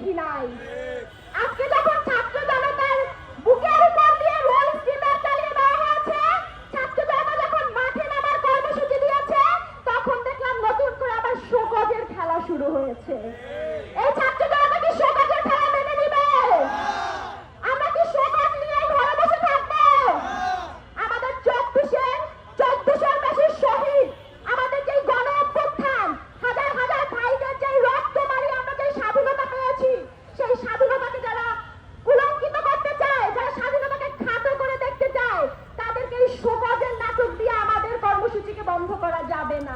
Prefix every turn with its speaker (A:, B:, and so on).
A: বুদ্ধি নাই। আজকে যখন ছাত্র জনতার বুকের উপর দিয়ে রোল স্টিমার চালিয়ে দেওয়া হয়েছে, ছাত্র জনতা যখন মাঠে নামার কর্মসূচি দিয়েছে, তখন দেখলাম নতুন করে আবার শোকজের খেলা শুরু হয়েছে। বন্ধ করা যাবে না।